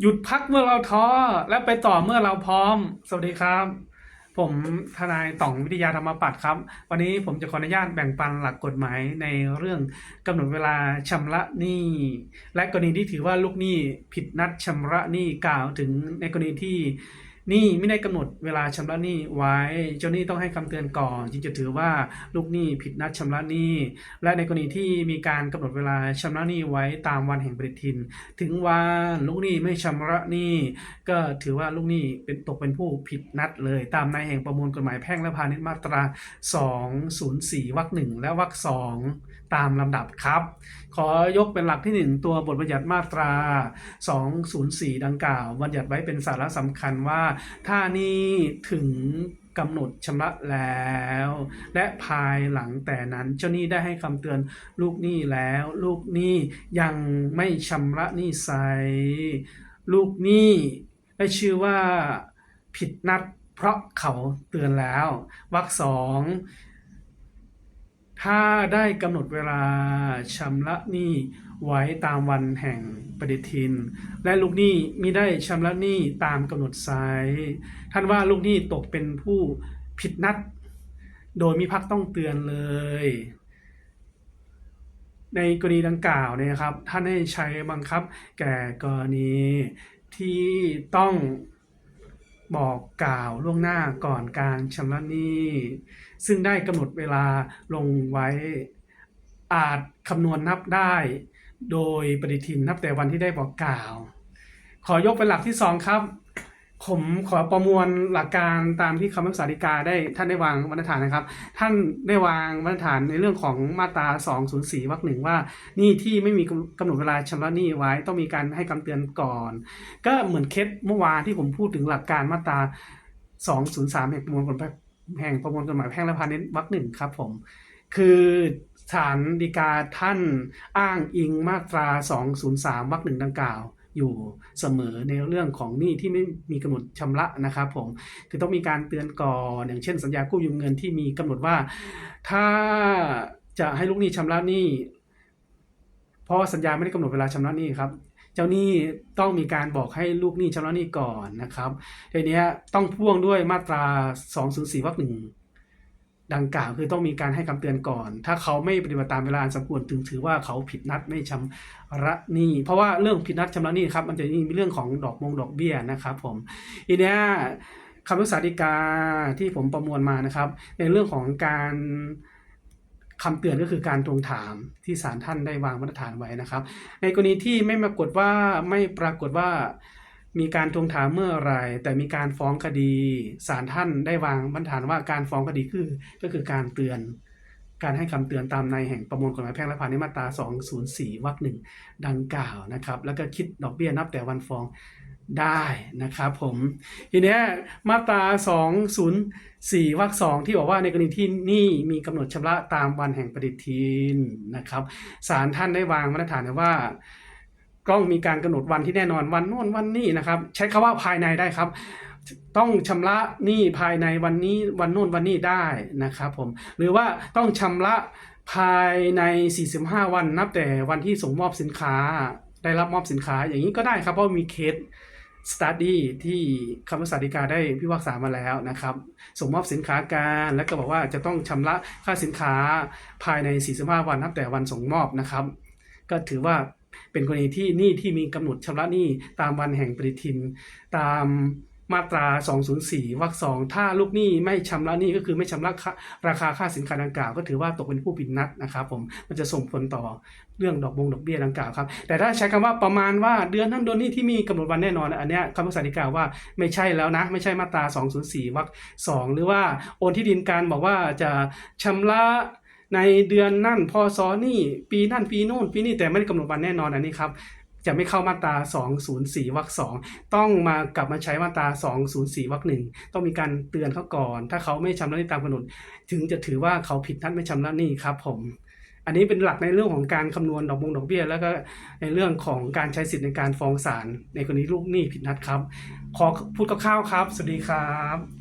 หยุดพักเมื่อเราท้อและไปต่อเมื่อเราพร้อม สวัสดีครับ ผมทนายต่องวิทยาธรรมปัตย์ครับ วันนี้ผมจะขออนุญาตแบ่งปันหลักกฎหมายในเรื่องกำหนดเวลาชำระหนี้ และกรณีที่ถือว่าลูกหนี้ผิดนัดชำระหนี้กล่าวถึงในกรณีที่ หนี้ไม่ได้กำหนดเวลาชำระหนี้ไว้ เจ้าหนี้ต้องให้คำเตือนก่อน จึงจะถือว่าลูกหนี้ผิดนัดชำระหนี้ และในกรณีที่มีการกำหนดเวลาชำระหนี้ไว้ตามวันแห่งปฏิทิน ถึงวันลูกหนี้ไม่ชำระหนี้ ก็ถือว่าลูกหนี้เป็นตกเป็นผู้ผิดนัดเลย ตามในแห่งประมวลกฎหมายแพ่งและพาณิชย์มาตรา 204วรรคหนึ่งและวรรคสอง ตามลำดับครับ ขอยกเป็นหลักที่ 1 ตัวบทบัญญัติมาตรา 204 ดังกล่าว บัญญัติไว้เป็นสาระสำคัญว่า ถ้านี้ถึงกำหนดชำระแล้ว และภายหลังแต่นั้นเจ้าหนี้ได้ให้คำเตือนลูกหนี้แล้ว ลูกหนี้ยังไม่ชำระหนี้ไซลูกหนี้ได้ชื่อว่าผิดนัดเพราะเขาเตือนแล้ววรรคสอง ถ้าได้กำหนดเวลาชำระหนี้ไว้ตามวันแห่งปฏิทิน และลูกหนี้มิได้ชำระหนี้ตามกำหนดไซส์ท่านว่าลูกหนี้ตกเป็นผู้ผิดนัด โดยมีพักต้องเตือนเลย ในกรณีดังกล่าวเนี่ยครับ ท่านให้ใช้บังคับ แก่กรณีที่ต้อง บอกกล่าวล่วงหน้าก่อนการชำระหนี้ ซึ่งได้กำหนดเวลาลงไว้ อาจคำนวณนับได้ โดยปฏิทินนับแต่วันที่ได้บอกกล่าว ขอยกเป็นหลักที่สองครับ ผมขอประมวลหลักการตามที่คำพิพากษาฎีกาได้ท่านได้วางมาตรฐานนะครับ ท่านได้วางมาตรฐานในเรื่องของมาตรา 204วรรคหนึ่งว่านี้ที่ไม่มีกำหนดเวลาชำระหนี้ไว้ต้องมีการให้คำเตือนก่อน ก็เหมือนเคสเมื่อวานที่ผมพูดถึงหลักการมาตรา 203แห่งประมวลกฎหมายแห่งประมวลกฎหมายแพ่งและพาณิชย์วรรคหนึ่งครับผมคือศาลฎีกาท่านอ้างอิงมาตรา 203วรรคหนึ่งดังกล่าว อยู่เสมอในเรื่องของหนี้ที่ไม่มีกำหนดชำระนะครับผมคือต้องมีการเตือนก่อนอย่างเช่น สัญญากู้ยืมเงินที่มีกำหนดว่า ถ้าจะให้ลูกหนี้ชำระหนี้เพราะว่าสัญญาไม่ได้กำหนดเวลาชำระหนี้ครับเจ้าหนี้ต้องมีการบอกให้ลูกหนี้ชำระหนี้ก่อนนะครับทีนี้ต้องพ่วงด้วยมาตรา 204วรรคหนึ่ง ดังกล่าวคือต้องมีการให้คำเตือนก่อน ถ้าเขาไม่ปฏิบัติตามเวลาอันสมควรถึงถือว่าเขาผิดนัดไม่ชำระหนี้ เพราะว่าเรื่องผิดนัดชำระหนี้ครับมันจะมีเรื่องของดอกมงดอกเบี้ยนะครับผมทีเนี้ยคำพิพากษาฎีกาที่ผมประมวลมานะครับ ในเรื่องของการคำเตือนก็คือการทวงถามที่ศาลท่านได้วางมาตรฐานไว้นะครับ ในกรณีที่ไม่ปรากฏว่าไม่ปรากฏว่า มีการทวงถามเมื่อไรแต่มีการฟ้องคดีศาลท่านได้วางมาตรฐานว่าการฟ้องคดีคือก็คือการเตือน การให้คำเตือนตามในแห่งประมวลกฎหมายแพ่งและพาณิชย์มาตรา 204วรรคหนึ่งดังกล่าวนะครับ แล้วก็คิดดอกเบี้ยนับแต่วันฟ้องได้นะครับผมทีนี้มาตรา 204วรรคสองที่บอกว่าในกรณีที่นี้มีกำหนดชำระตามวันแห่งปฏิทินนะครับศาลท่านได้วางมาตรฐานว่า ต้องมีการกำหนดวันที่แน่นอนวันโน้นวันนี้นะครับ ใช้คำว่าภายในได้ครับ ต้องชำระหนี้ภายในวันนี้วันโน้นวันนี้ได้นะครับผมหรือว่าต้องชำระภายใน 45 วันนับแต่วันที่ส่งมอบสินค้า ได้รับมอบสินค้าอย่างนี้ก็ได้ครับเพราะมีเคสสต u d ดี้ที่คำพิพากษาฎีกาได้พิพากษามาแล้วนะครับ ส่งมอบสินค้าการแล้วก็บอกว่าจะต้องชำระค่าสินค้าภายใน 45 วันนับแต่วันส่งมอบนะครับ ก็ถือว่า เป็นกรณีที่หนี้ที่มีกำหนดชำระหนี้ตามวันแห่งปฏิทิน ตามมาตรา 204 วรรคสองถ้าลูกหนี้ไม่ชำระหนี้ก็คือไม่ชำระราคาค่าสินค้าดังกล่าว ก็ถือว่าตกเป็นผู้ผิดนัดนะครับผม มันจะส่งผลต่อเรื่องดอกบงดอกเบี้ยดังกล่าวครับ แต่ถ้าใช้คำว่าประมาณว่าเดือนนั้นเดือนนี้ที่มีกำหนดวันแน่นอน อันเนี้ยคำพิพากษาฎีกาว่าไม่ใช่แล้วนะ ไม่ใช่มาตรา 204 วรรคสองหรือว่าโอนที่ดินการบอกว่าจะชำระ ในเดือนนั่นพศนี่ปีนั่นปีโน่นปีนี้แต่ไม่ได้กำหนดวันแน่นอนอันนี้ครับจะไม่เข้ามาตรา 204 วรรคสองต้องมากลับมาใช้มาตรา 204 วรรคหนึ่งต้องมีการเตือนเขาก่อน ถ้าเขาไม่ชำระหนี้ตามกำหนด ถึงจะถือว่าเขาผิดนัดไม่ชำระหนี้ครับผม อันนี้เป็นหลักในเรื่องของการคำนวณดอกบงดอกเบี้ย แล้วก็ในเรื่องของการใช้สิทธิในการฟ้องศาลในกรณีลูกหนี้ผิดนัดครับ ขอพูดคร่าวๆครับ สวัสดีครับ